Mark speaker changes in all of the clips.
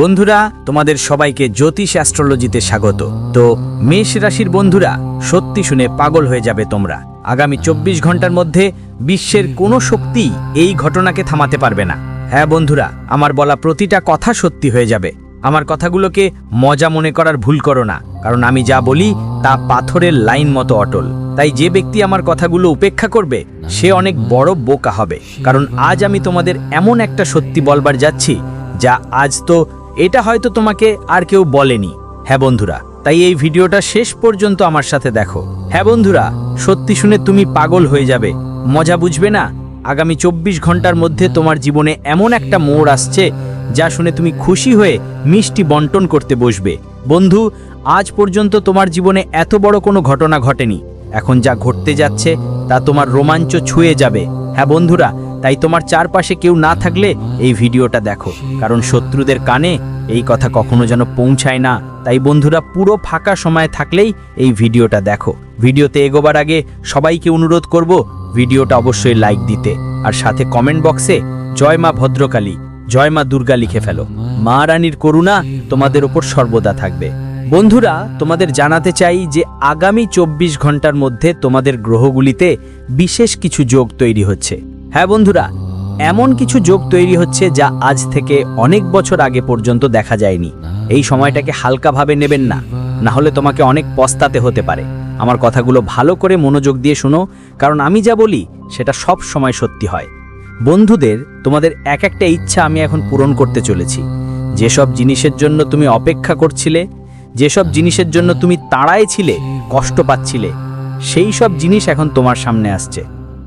Speaker 1: বন্ধুরা, তোমাদের সবাইকে জ্যোতিষ অ্যাস্ট্রোলজিতে স্বাগত। তো মেষ রাশির বন্ধুরা, সত্যি শুনে পাগল হয়ে যাবে তোমরা। আগামী চব্বিশ ঘণ্টার মধ্যে বিশ্বের কোনো শক্তি এই ঘটনাকে থামাতে পারবে না। হ্যাঁ বন্ধুরা, আমার বলা প্রতিটা কথা সত্যি হয়ে যাবে। আমার কথাগুলোকে মজা মনে করার ভুল করো না, কারণ আমি যা বলি তা পাথরের লাইন মতো অটল। তাই যে ব্যক্তি আমার কথাগুলো উপেক্ষা করবে, সে অনেক বড় বোকা হবে। কারণ আজ আমি তোমাদের এমন একটা সত্যি বলবার যাচ্ছি, যা আজ তো এটা হয়তো তোমাকে আর কেউ বলেনি। হ্যাঁ বন্ধুরা, তাই এই ভিডিওটা শেষ পর্যন্ত আমার সাথে দেখো। হ্যাঁ বন্ধুরা, সত্যি শুনে তুমি পাগল হয়ে যাবে। মজা বুঝবে না? আগামী চব্বিশ ঘণ্টার মধ্যে তোমার জীবনে এমন একটা মোড় আসছে যা শুনে তুমি খুশি হয়ে মিষ্টি বন্টন করতে বসবে। বন্ধু, আজ পর্যন্ত তোমার জীবনে এত বড় কোনো ঘটনা ঘটেনি। এখন যা ঘটতে যাচ্ছে তা তোমার রোমাঞ্চ ছুঁয়ে যাবে। হ্যাঁ বন্ধুরা তাই তোমার চারপাশে কেউ না থাকলে এই ভিডিওটা দেখো, কারণ শত্রুদের কানে এই কথা কখনো যেন পৌঁছায় না। তাই বন্ধুরা, পুরো ফাঁকা সময় থাকলেই এই ভিডিওটা দেখো। ভিডিওতে এগোবার আগে সবাইকে অনুরোধ করব, ভিডিওটা অবশ্যই লাইক দিতে। আর সাথে কমেন্ট বক্সে, জয় মা ভদ্রকালী, জয় মা দুর্গা লিখে ফেলো। মা রানীর করুণা তোমাদের ওপর সর্বদা থাকবে। বন্ধুরা, তোমাদের জানাতে চাই যে আগামী চব্বিশ ঘণ্টার মধ্যে তোমাদের গ্রহগুলিতে বিশেষ কিছু যোগ তৈরি হচ্ছে। হ্যাঁ বন্ধুরা, এমন কিছু যোগ তৈরি হচ্ছে যা আজ থেকে অনেক বছর আগে পর্যন্ত দেখা যায়নি। এই সময়টাকে হালকাভাবে নেবেন না না হলে তোমাকে অনেক পস্তাতে হতে পারে। আমার কথাগুলো ভালো করে মনোযোগ দিয়ে শোনো, কারণ আমি যা বলি, সেটা সব সময় সত্যি হয়। বন্ধুদের, তোমাদের এক একটা ইচ্ছা আমি এখন পূরণ করতে চলেছি। যেসব জিনিসের জন্য তুমি অপেক্ষা করছিলে, যেসব জিনিসের জন্য তুমি তাড়ায় ছিলে, কষ্ট পাচ্ছিলে, সেই সব জিনিস এখন তোমার সামনে আসছে।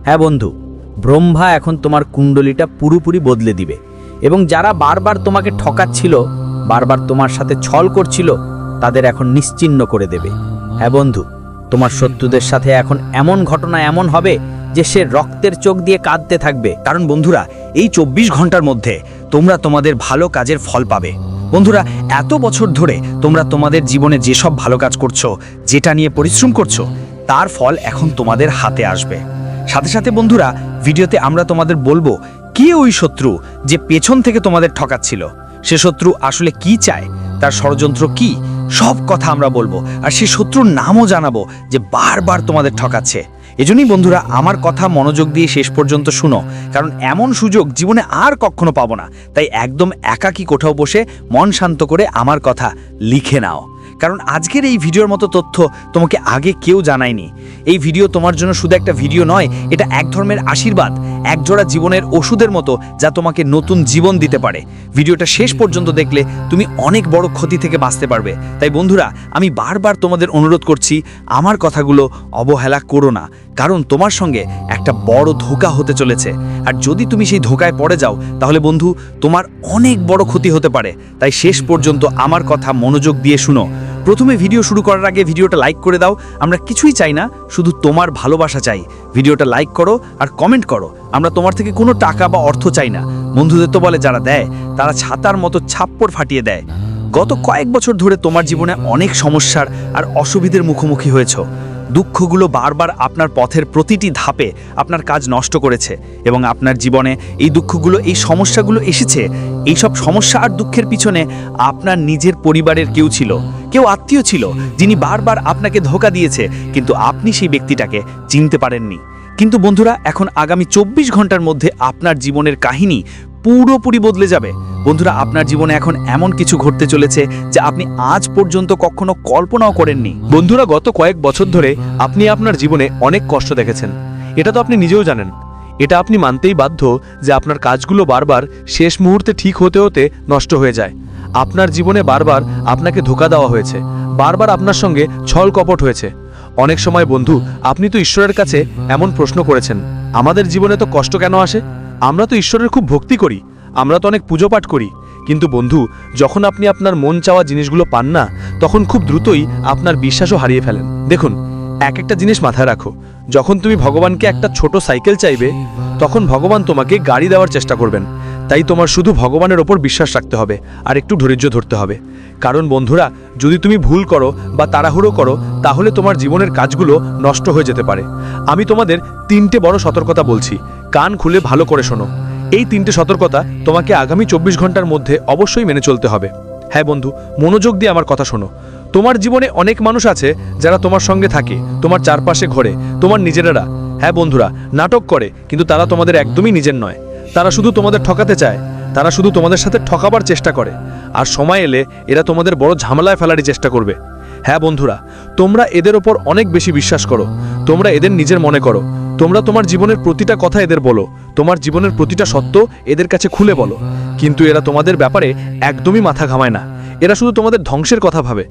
Speaker 1: হ্যাঁ বন্ধু ব্রহ্মা এখন তোমার কুণ্ডলিটা পুরোপুরি বদলে দিবে। এবং যারা বারবার তোমাকে ঠকাচ্ছিল, বারবার তোমার সাথে ছল করছিল, তাদের এখন নিশ্চিন্ন করে দেবে। হ্যাঁ বন্ধু, তোমার শত্রুদের সাথে এখন এমন ঘটনা এমন হবে যে সে রক্তের চোখ দিয়ে কাঁদতে থাকবে।
Speaker 2: কারণ বন্ধুরা, এই চব্বিশ ঘণ্টার মধ্যে তোমরা তোমাদের ভালো কাজের ফল পাবে। বন্ধুরা, এত বছর ধরে তোমরা তোমাদের জীবনে যেসব ভালো কাজ করছ, যেটা নিয়ে পরিশ্রম করছ, তার ফল এখন তোমাদের হাতে আসবে। সাথে সাথে বন্ধুরা, ভিডিওতে আমরা তোমাদের বলব, কে ওই শত্রু যে পেছন থেকে তোমাদের ঠকাচ্ছিল? সে শত্রু আসলে কি চায়? তার ষড়যন্ত্র কি? সব কথা আমরা বলব। আর সে শত্রুর নামও জানাব যে বারবার তোমাদের ঠকাচ্ছে। এজন্যই বন্ধুরা, আমার কথা মনোযোগ দিয়ে শেষ পর্যন্ত শুনো। কারণ এমন সুযোগ জীবনে আর কখনো পাবো না। তাই একদম একাকী কোথাও বসে মন শান্ত করে আমার কথা লিখে নাও। কারণ আজকের এই ভিডিওর মতো তথ্য তোমাকে আগে কেউ জানায়নি। এই ভিডিও তোমার জন্য শুধু একটা ভিডিও নয়, এটা এক ধর্মের আশীর্বাদ একজোড়া জীবনের ওষুধের মতো যা তোমাকে নতুন জীবন দিতে পারে। ভিডিওটা শেষ পর্যন্ত দেখলে তুমি অনেক বড় ক্ষতি থেকে বাঁচতে পারবে। তাই বন্ধুরা, আমি বারবার তোমাদের অনুরোধ করছি, আমার কথাগুলো অবহেলা করো না, কারণ তোমার সঙ্গে একটা বড় ধোকা হতে চলেছে। আর যদি তুমি সেই ধোকায় পড়ে যাও, তাহলে বন্ধু, তোমার অনেক বড় ক্ষতি হতে পারে। তাই শেষ পর্যন্ত আমার কথা মনোযোগ দিয়ে শুনো। প্রথমে ভিডিও শুরু করার আগে ভিডিওটা লাইক করে দাও। আমরা কিছুই চাই না, শুধু তোমার ভালোবাসা চাই। ভিডিওটা লাইক করো আর কমেন্ট করো। আমরা তোমার থেকে কোনো টাকা বা অর্থ চাই না। বন্ধুদের তো বলে যারা দেয়, তারা ছাতার মতো ছাপ্পড় ফাটিয়ে দেয়। গত কয়েক বছর ধরে তোমার জীবনে অনেক সমস্যার আর অসুবিধের মুখোমুখি হয়েছ। দুঃখগুলো বারবার আপনার পথের প্রতিটি ধাপে আপনার কাজ নষ্ট করেছে এবং আপনার জীবনে এই দুঃখগুলো, এই সমস্যাগুলো এসেছে। এই সব সমস্যা আর দুঃখের পিছনে আপনার নিজের পরিবারের কেউ ছিল, কেউ আত্মীয় ছিল, যিনি বারবার আপনাকে ধোকা দিয়েছে, কিন্তু আপনি সেই ব্যক্তিটাকে চিনতে পারেননি। কিন্তু বন্ধুরা, এখন আগামী চব্বিশ ঘণ্টার মধ্যে আপনার জীবনের কাহিনী পুরোপুরি বদলে যাবে। বন্ধুরা, আপনার জীবনে এখন এমন কিছু ঘটতে চলেছে যা আপনি আজ পর্যন্ত কখনো কল্পনাও করেননি।
Speaker 3: বন্ধুরা, গত কয়েক বছর ধরে আপনি আপনার জীবনে অনেক কষ্ট দেখেছেন। এটা তো আপনি নিজেও জানেন। এটা আপনি মানতেই বাধ্য যে আপনার কাজগুলো বারবার শেষ মুহূর্তে ঠিক হতে হতে নষ্ট হয়ে যায়। আপনার জীবনে বারবার আপনাকে ধোকা দেওয়া হয়েছে। বারবার আপনার সঙ্গে ছল কপট হয়েছে। অনেক সময় বন্ধু, আপনি তো ঈশ্বরের কাছে এমন প্রশ্ন করেছেন, আমাদের জীবনে তো কষ্ট কেন আসে? আমরা তো ঈশ্বরের খুব ভক্তি করি, আমরা তো অনেক পুজো পাঠ করি। কিন্তু বন্ধু, যখন আপনি আপনার মন চাওয়া জিনিসগুলো পান না, তখন খুব দ্রুতই আপনার বিশ্বাসও হারিয়ে ফেলেন। দেখুন, এক একটা জিনিস মাথায় রাখো। যখন তুমি ভগবানকে একটা ছোট সাইকেল চাইবে, তখন ভগবান তোমাকে গাড়ি দেওয়ার চেষ্টা করবেন। তাই তোমার শুধু ভগবানের ওপর বিশ্বাস রাখতে হবে, আর একটু ধৈর্য ধরতে হবে। কারণ বন্ধুরা, যদি তুমি ভুল করো বা তাড়াহুড়ো করো, তাহলে তোমার জীবনের কাজগুলো নষ্ট হয়ে যেতে পারে। আমি তোমাদের তিনটে বড় সতর্কতা বলছি। কান খুলে ভালো করে শোনো। এই তিনটে সতর্কতা তোমাকে আগামী চব্বিশ ঘণ্টার মধ্যে অবশ্যই মেনে চলতে হবে। হ্যাঁ বন্ধু, মনোযোগ দিয়ে আমার কথা শোনো। তোমার জীবনে অনেক মানুষ আছে যারা তোমার সঙ্গে থাকে, তোমার চারপাশে ঘোরে, তোমার নিজেরা হ্যাঁ বন্ধুরা, নাটক করে, কিন্তু তারা তোমাদের একদমই নিজের নয়। তারা শুধু তোমাদের ঠকাতে চায়, তারা শুধু তোমাদের সাথে ঠকাবার চেষ্টা করে। আর সময় এলে এরা তোমাদের বড় ঝামেলায় ফেলারই চেষ্টা করবে। হ্যাঁ বন্ধুরা, তোমরা এদের ওপর অনেক বেশি বিশ্বাস করো। তোমরা এদের নিজের মনে করো। তোমরা তোমার জীবনের প্রতিটা কথা এদের বলো। তোমার জীবনের প্রতিটা সত্য এদের কাছে খুলে বলো। কিন্তু এরা তোমাদের ব্যাপারে একদমই মাথা ঘামায় না। এরা শুধু তোমাদের ধ্বংসের কথা ভাবে।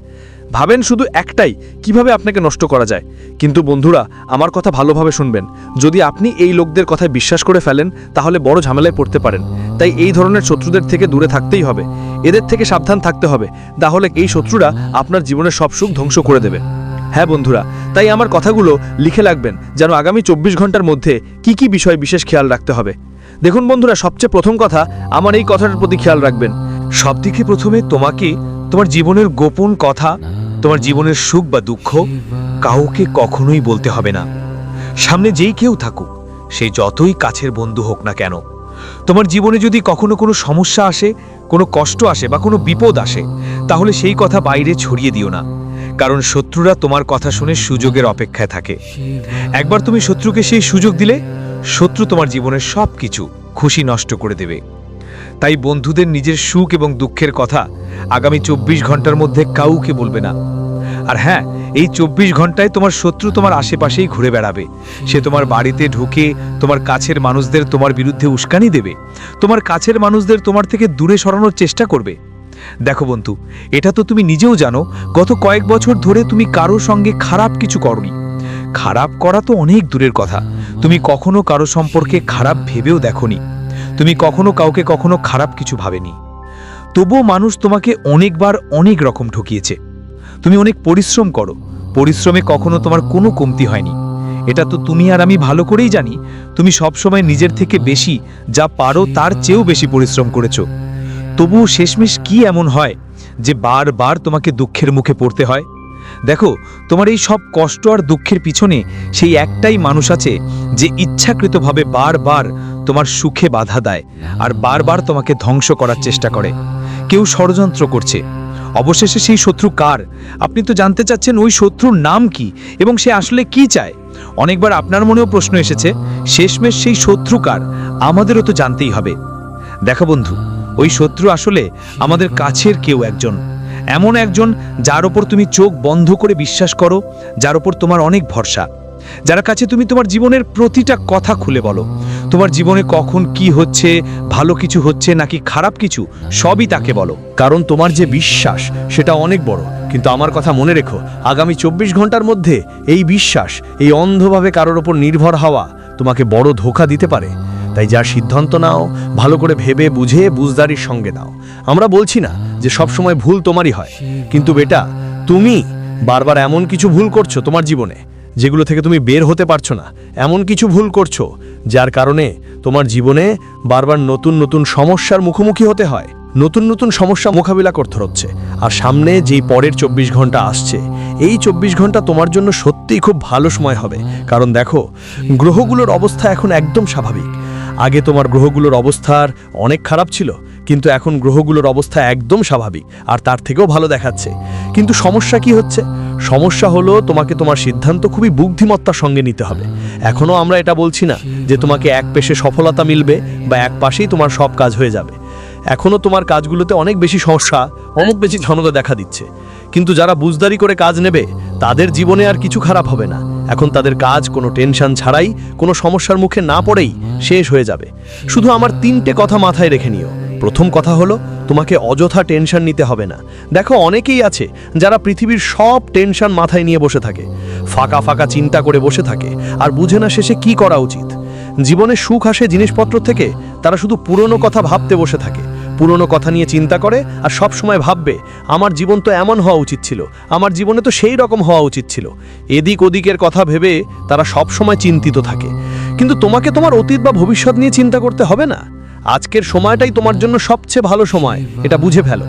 Speaker 3: ভাবেন শুধু একটাই, কীভাবে আপনাকে নষ্ট করা যায়। কিন্তু বন্ধুরা, আমার কথা ভালোভাবে শুনবেন। যদি আপনি এই লোকদের কথায় বিশ্বাস করে ফেলেন, তাহলে বড় ঝামেলায় পড়তে পারেন। তাই এই ধরনের শত্রুদের থেকে দূরে থাকতেই হবে। এদের থেকে সাবধান থাকতে হবে। তাহলে এই শত্রুরা আপনার জীবনের সব সুখ ধ্বংস করে দেবে। হ্যাঁ বন্ধুরা, তাই আমার কথাগুলো লিখে রাখবেন যেন আগামী চব্বিশ ঘণ্টার মধ্যে কি কি বিষয় বিশেষ খেয়াল রাখতে হবে। দেখুন বন্ধুরা, সবচেয়ে প্রথম কথা, আমার এই কথাটার প্রতি খেয়াল রাখবেন।
Speaker 2: সবথেকে প্রথমে তোমাকে তোমার জীবনের গোপন কথা, তোমার জীবনের সুখ বা দুঃখ কাউকে কখনোই বলতে হবে না। সামনে যেই কেউ থাকুক, সে যতই কাছের বন্ধু হোক না কেন, তোমার জীবনে যদি কখনো কোনো সমস্যা আসে, কোনো কষ্ট আসে বা কোনো বিপদ আসে, তাহলে সেই কথা বাইরে ছড়িয়ে দিও না। কারণ শত্রুরা তোমার কথা শুনে সুযোগের অপেক্ষায় থাকে। একবার তুমি শত্রুকে সেই সুযোগ দিলে, শত্রু তোমার জীবনের সব কিছু খুশি নষ্ট করে দেবে। তাই বন্ধুদের নিজের সুখ এবং দুঃখের কথা আগামী চব্বিশ ঘণ্টার মধ্যে কাউকে বলবে না। আর হ্যাঁ এই চব্বিশ ঘন্টায় তোমার শত্রু তোমার আশেপাশেই ঘুরে বেড়াবে। সে তোমার বাড়িতে ঢুকে তোমার কাছের মানুষদের তোমার বিরুদ্ধে উস্কানি দেবে। তোমার কাছের মানুষদের তোমার থেকে দূরে সরানোর চেষ্টা করবে। দেখো বন্ধু, এটা তো তুমি নিজেও জানো, গত কয়েক বছর ধরে তুমি কারও সঙ্গে খারাপ কিছু করনি। খারাপ করা তো অনেক দূরের কথা, তুমি কখনো কারও সম্পর্কে খারাপ ভেবেও দেখনি, তুমি কখনো কাউকে কখনো খারাপ কিছু ভাবেনি। তবুও মানুষ তোমাকে অনেকবার অনেক রকম ঠকিয়েছে। তুমি অনেক পরিশ্রম করো, পরিশ্রমে কখনো তোমার কোনো কমতি হয়নি। এটা তো তুমি আর আমি ভালো করেই জানি, তুমি সবসময় নিজের থেকে বেশি, যা পারো তার চেয়েও বেশি পরিশ্রম করেছ। তবুও শেষমেশ কি এমন হয় যে বারবার তোমাকে দুঃখের মুখে পড়তে হয়? দেখো, তোমার এই সব কষ্ট আর দুঃখের পিছনে সেই একটাই মানুষ আছে যে ইচ্ছাকৃতভাবে বারবার তোমার সুখে বাধা দেয় আর বারবার তোমাকে ধ্বংস করার চেষ্টা করে। কেউ ষড়যন্ত্র করছে। অবশেষে সেই শত্রু কার? আপনি তো জানতে চাচ্ছেন ওই শত্রুর নাম কি এবং সে আসলে কি চায়? অনেকবার আপনার মনেও প্রশ্ন এসেছে, শেষমেশ সেই শত্রু কার? আমাদেরও তো জানতেই হবে। দেখো বন্ধু ওই শত্রু আসলে আমাদের কাছের কেউ একজন। এমন একজন যার ওপর তুমি চোখ বন্ধ করে বিশ্বাস করো, যার ওপর তোমার অনেক ভরসা। যার কাছে তুমি তোমার জীবনের প্রতিটা কথা খুলে বলো। তোমার জীবনে কখন কি হচ্ছে, ভালো কিছু হচ্ছে নাকি খারাপ কিছু, সবই তাকে বলো।
Speaker 3: কারণ তোমার যে বিশ্বাস, সেটা অনেক বড়। কিন্তু আমার কথা মনে রেখো, আগামী চব্বিশ ঘণ্টার মধ্যে এই বিশ্বাস, এই অন্ধভাবে কারোর ওপর নির্ভর হওয়া তোমাকে বড় ধোকা দিতে পারে। তাই যা সিদ্ধান্ত নাও, ভালো করে ভেবে বুঝে বুঝদারির সঙ্গে নাও। আমরা বলছি না যে সব সময় ভুল তোমারই হয়, কিন্তু বেটা, তুমি বারবার এমন কিছু ভুল করছ তোমার জীবনে, যেগুলো থেকে তুমি বের হতে পারছ না। এমন কিছু ভুল করছ, যার কারণে তোমার জীবনে বারবার নতুন নতুন সমস্যার মুখোমুখি হতে হয়। নতুন নতুন সমস্যা মোকাবিলা করতে হচ্ছে। আর সামনে যেই পরের চব্বিশ ঘণ্টা আসছে এই চব্বিশ ঘণ্টা তোমার জন্য সত্যিই খুব ভালো সময় হবে। কারণ দেখো, গ্রহগুলোর অবস্থা এখন একদম স্বাভাবিক। আগে তোমার গ্রহগুলোর অবস্থার অনেক খারাপ ছিল, কিন্তু এখন গ্রহগুলোর অবস্থা একদম স্বাভাবিক, আর তার থেকেও ভালো দেখাচ্ছে। কিন্তু সমস্যা কি হচ্ছে? সমস্যা হলো তোমাকে তোমার সিদ্ধান্ত খুবই বুদ্ধিমত্তার সঙ্গে নিতে হবে। এখনও আমরা এটা বলছি না যে তোমাকে এক পেশে সফলতা মিলবে বা এক পাশেই তোমার সব কাজ হয়ে যাবে। এখনও তোমার কাজগুলোতে অনেক বেশি সমস্যা অনেক বেশি ঝনতা দেখা দিচ্ছে। কিন্তু যারা বুঝদারি করে কাজ নেবে, তাদের জীবনে আর কিছু খারাপ হবে না। এখন তাদের কাজ কোনো টেনশন ছাড়াই, কোনো সমস্যার মুখে না পড়েই শেষ হয়ে যাবে। শুধু আমার তিনটে কথা মাথায় রেখে নিও। প্রথম কথা হলো, তোমাকে অযথা টেনশন নিতে হবে না। দেখো, অনেকেই আছে যারা পৃথিবীর সব টেনশন মাথায় নিয়ে বসে থাকে। ফাঁকা ফাঁকা চিন্তা করে বসে থাকে, আর বুঝে না শেষে কি করা উচিত। জীবনে সুখ আসে জিনিসপত্র থেকে, তারা শুধু পুরনো কথা ভাবতে বসে থাকে। পুরনো কথা নিয়ে চিন্তা করে আর সব সময় ভাববে, আমার জীবন তো এমন হওয়া উচিত ছিল, আমার জীবনে তো সেই রকম হওয়া উচিত ছিল। এদিক ওদিকের কথা ভেবে তারা সব সময় চিন্তিত থাকে। কিন্তু তোমাকে তোমার অতীত বা ভবিষ্যৎ নিয়ে চিন্তা করতে হবে না। আজকের সময়টাই তোমার জন্য সবচেয়ে ভালো সময়, এটা বুঝে ফেলো।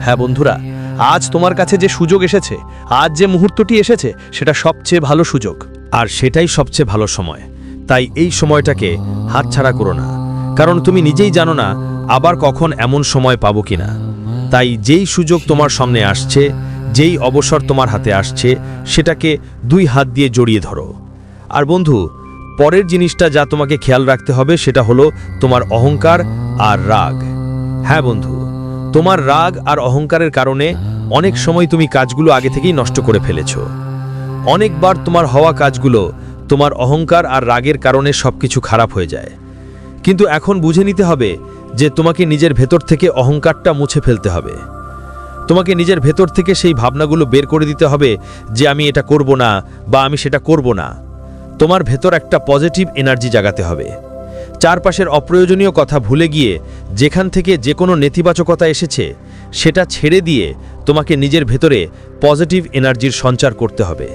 Speaker 3: হ্যাঁ বন্ধুরা, আজ তোমার কাছে যে সুযোগ এসেছে, আজ যে মুহূর্তটি এসেছে, সেটা সবচেয়ে ভালো সুযোগ। আর সেটাই সবচেয়ে ভালো সময়। তাই এই সময়টাকে হাতছাড়া করো না। কারণ তুমি নিজেই জানো না আবার কখন এমন সময় পাবো কিনা? তাই যেই সুযোগ তোমার সামনে আসছে, যেই অবসর তোমার হাতে আসছে, সেটাকে দুই হাত দিয়ে জড়িয়ে ধরো। আর বন্ধু, পরের জিনিসটা যা তোমাকে খেয়াল রাখতে হবে, সেটা হলো তোমার অহংকার আর রাগ। হ্যাঁ বন্ধু, তোমার রাগ আর অহংকারের কারণে অনেক সময় তুমি কাজগুলো আগে থেকেই নষ্ট করে ফেলেছো। অনেকবার তোমার হওয়া কাজগুলো তোমার অহংকার আর রাগের কারণে সবকিছু খারাপ হয়ে যায়। কিন্তু এখন বুঝে নিতে হবে যে তোমাকে নিজের ভেতর থেকে অহংকারটা মুছে ফেলতে হবে। তোমাকে নিজের ভেতর থেকে সেই ভাবনাগুলো বের করে দিতে হবে যে আমি এটা করব না বা আমি সেটা করব না। তোমার ভেতর একটা পজিটিভ এনার্জি জাগাতে হবে। চারপাশের অপ্রয়োজনীয় কথা ভুলে গিয়ে যেখান থেকে যে কোনো নেতিবাচকতা এসেছে, সেটা ছেড়ে দিয়ে তোমাকে নিজের ভেতরে পজিটিভ এনার্জির সঞ্চার করতে হবে।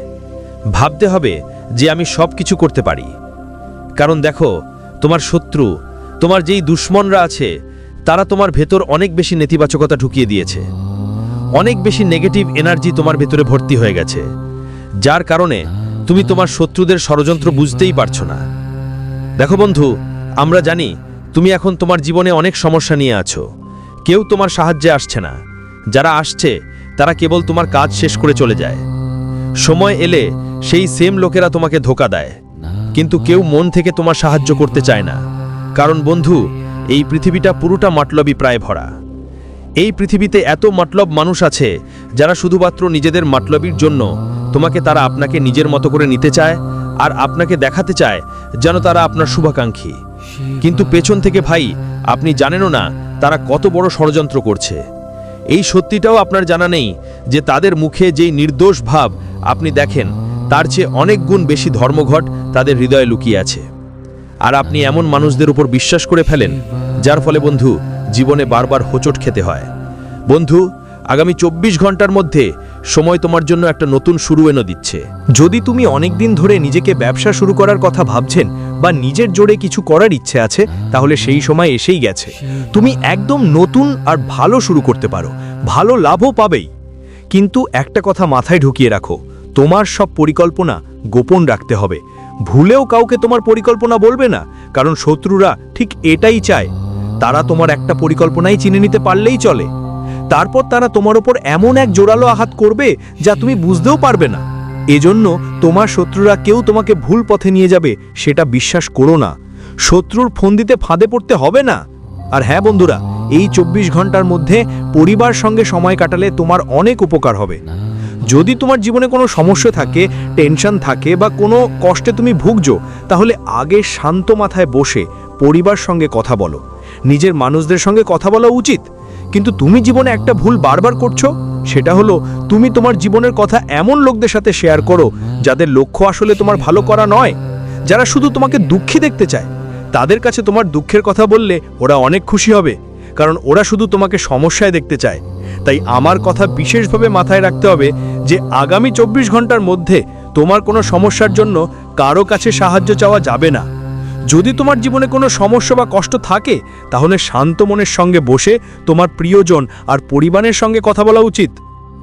Speaker 3: ভাবতে হবে যে আমি সব কিছু করতে পারি। কারণ দেখো, তোমার শত্রু তোমার যেই দুশ্মনরা আছে, তারা তোমার ভেতর অনেক বেশি নেতিবাচকতা ঢুকিয়ে দিয়েছে। অনেক বেশি নেগেটিভ এনার্জি তোমার ভেতরে ভর্তি হয়ে গেছে। যার কারণে তুমি তোমার শত্রুদের ষড়যন্ত্র বুঝতেই পারছ না। দেখো বন্ধু, আমরা জানি তুমি এখন তোমার জীবনে অনেক সমস্যা নিয়ে আছো। কেউ তোমার সাহায্যে আসছে না। যারা আসছে, তারা কেবল তোমার কাজ শেষ করে চলে যায়। সময় এলে সেই সেম লোকেরা তোমাকে ধোকা দেয়। কিন্তু কেউ মন থেকে তোমার সাহায্য করতে চায় না। কারণ বন্ধু, এই পৃথিবীটা পুরোটা মাটলবি প্রায় ভরা। এই পৃথিবীতে এত মতলব মানুষ আছে, যারা শুধুমাত্র নিজেদের মাটলবির জন্য তোমাকে তারা আপনাকে নিজের মতো করে নিতে চায় আর আপনাকে দেখাতে চায় যেন তারা আপনার শুভাকাঙ্ক্ষী। কিন্তু পেছন থেকে ভাই, আপনি জানেনও না তারা কত বড় ষড়যন্ত্র করছে। এই সত্যিটাও আপনার জানা নেই যে তাদের মুখে যেই নির্দোষ ভাব আপনি দেখেন, তার চেয়ে অনেক গুণ বেশি ধর্মঘট তাদের হৃদয়ে লুকিয়ে আছে। আর আপনি এমন মানুষদের উপর বিশ্বাস করে ফেলেন, যার ফলে বন্ধু, জীবনে বারবার হোঁচট খেতে হয়। বন্ধু, আগামী চব্বিশ ঘণ্টার মধ্যে সময় তোমার জন্য একটা নতুন শুরু এনে দিচ্ছে।
Speaker 2: যদি তুমি অনেক দিন ধরে নিজেকে ব্যবসা শুরু করার কথা ভাবছেন বা নিজের জোরে কিছু করার ইচ্ছে আছে, তাহলে সেই সময় এসেই গেছে। তুমি একদম নতুন আর ভালো শুরু করতে পারো। ভালো লাভও পাবেই। কিন্তু একটা কথা মাথায় ঢুকিয়ে রাখো, তোমার সব পরিকল্পনা গোপন রাখতে হবে। ভুলেও কাউকে তোমার পরিকল্পনা বলবে না, কারণ শত্রুরা ঠিক এটাই চায়। তারা তোমার একটা পরিকল্পনাই চিনে নিতে পারলেই চলে। তারপর তারা তোমার ওপর এমন এক জোরালো আঘাত করবে যা তুমি বুঝতেও পারবে না। এজন্য তোমার শত্রুরা কেউ তোমাকে ভুল পথে নিয়ে যাবে, সেটা বিশ্বাস করো না। শত্রুর ফোন দিতে ফাঁদে পড়তে হবে না। আর হ্যাঁ বন্ধুরা, এই চব্বিশ ঘণ্টার মধ্যে পরিবার সঙ্গে সময় কাটালে তোমার অনেক উপকার হবে। যদি তোমার জীবনে কোনো সমস্যা থাকে, টেনশন থাকে বা কোনো কষ্টে তুমি ভুগছো, তাহলে আগে শান্ত মাথায় বসে পরিবার সঙ্গে কথা বলো। নিজের মানুষদের সঙ্গে কথা বলা উচিত। কিন্তু তুমি জীবনে একটা ভুল বারবার করছ, সেটা হলো তুমি তোমার জীবনের কথা এমন লোকদের সাথে শেয়ার করো, যাদের লক্ষ্য আসলে তোমার ভালো করা নয়। যারা শুধু তোমাকে দুঃখী দেখতে চায়। তাদের কাছে তোমার দুঃখের কথা বললে ওরা অনেক খুশি হবে, কারণ ওরা শুধু তোমাকে সমস্যায় দেখতে চায়। তাই আমার কথা বিশেষভাবে মাথায় রাখতে হবে যে আগামী চব্বিশ ঘণ্টার মধ্যে তোমার কোনো সমস্যার জন্য কারও কাছে সাহায্য চাওয়া যাবে না। যদি তোমার জীবনে কোনো সমস্যা বা কষ্ট থাকে, তাহলে শান্ত মনের সঙ্গে বসে তোমার প্রিয়জন আর পরিবারের সঙ্গে কথা বলা উচিত।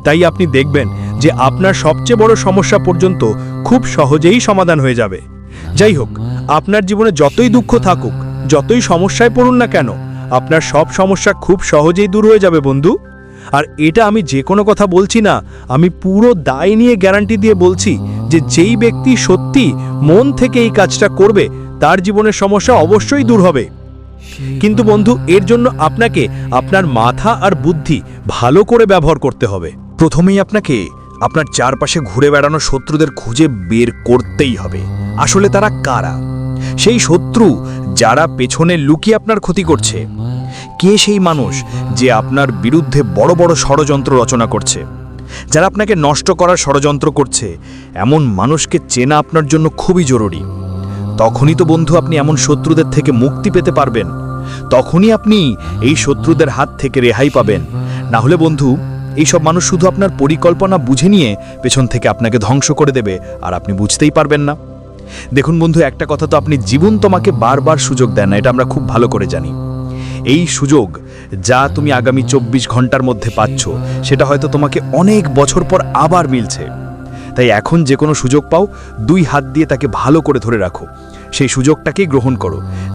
Speaker 2: তাই আপনি দেখবেন যে আপনার সবচেয়ে বড় সমস্যা পর্যন্ত খুব সহজেই সমাধান হয়ে যাবে। যাই হোক, আপনার জীবনে যতই দুঃখ থাকুক, যতই সমস্যায় পড়ুন না কেন, আপনার সব সমস্যা খুব সহজেই দূর হয়ে যাবে বন্ধু। আর এটা আমি যে কোনো কথা বলছি না, আমি পুরো দায় নিয়ে গ্যারান্টি দিয়ে বলছি যে যেই ব্যক্তি সত্যি মন থেকে এই কাজটা করবে, তার জীবনের সমস্যা অবশ্যই দূর হবে। কিন্তু বন্ধু, এর জন্য আপনাকে আপনার মাথা আর বুদ্ধি ভালো করে ব্যবহার করতে হবে। প্রথমেই আপনাকে আপনার চারপাশে ঘুরে বেড়ানো শত্রুদের খুঁজে বের করতেই হবে। আসলে তারা কারা? সেই শত্রু যারা পেছনে লুকিয়ে আপনার ক্ষতি করছে। কে সেই মানুষ যে আপনার বিরুদ্ধে বড় বড় ষড়যন্ত্র রচনা করছে? যারা আপনাকে নষ্ট করার ষড়যন্ত্র করছে, এমন মানুষকে চেনা আপনার জন্য খুবই জরুরি। তখনই তো বন্ধু আপনি এমন শত্রুদের থেকে মুক্তি পেতে পারবেন। তখনই আপনি এই শত্রুদের হাত থেকে রেহাই পাবেন। না হলে বন্ধু, এইসব মানুষ শুধু আপনার পরিকল্পনা বুঝে নিয়ে পেছন থেকে আপনাকে ধ্বংস করে দেবে, আর আপনি বুঝতেই পারবেন না। দেখুন বন্ধু, একটা কথা তো আপনি জীবন তোমাকে বারবার সুযোগ দেন না, এটা আমরা খুব ভালো করে জানি। এই সুযোগ যা তুমি আগামী চব্বিশ ঘণ্টার মধ্যে পাচ্ছ, সেটা হয়তো তোমাকে অনেক বছর পর আবার মিলছে। তাই এখন যে কোনো সুযোগ পাও, দুই হাত দিয়ে তাকে ভালো করে ধরে রাখো। সেই সুযোগটাকেই গ্রহণ করো।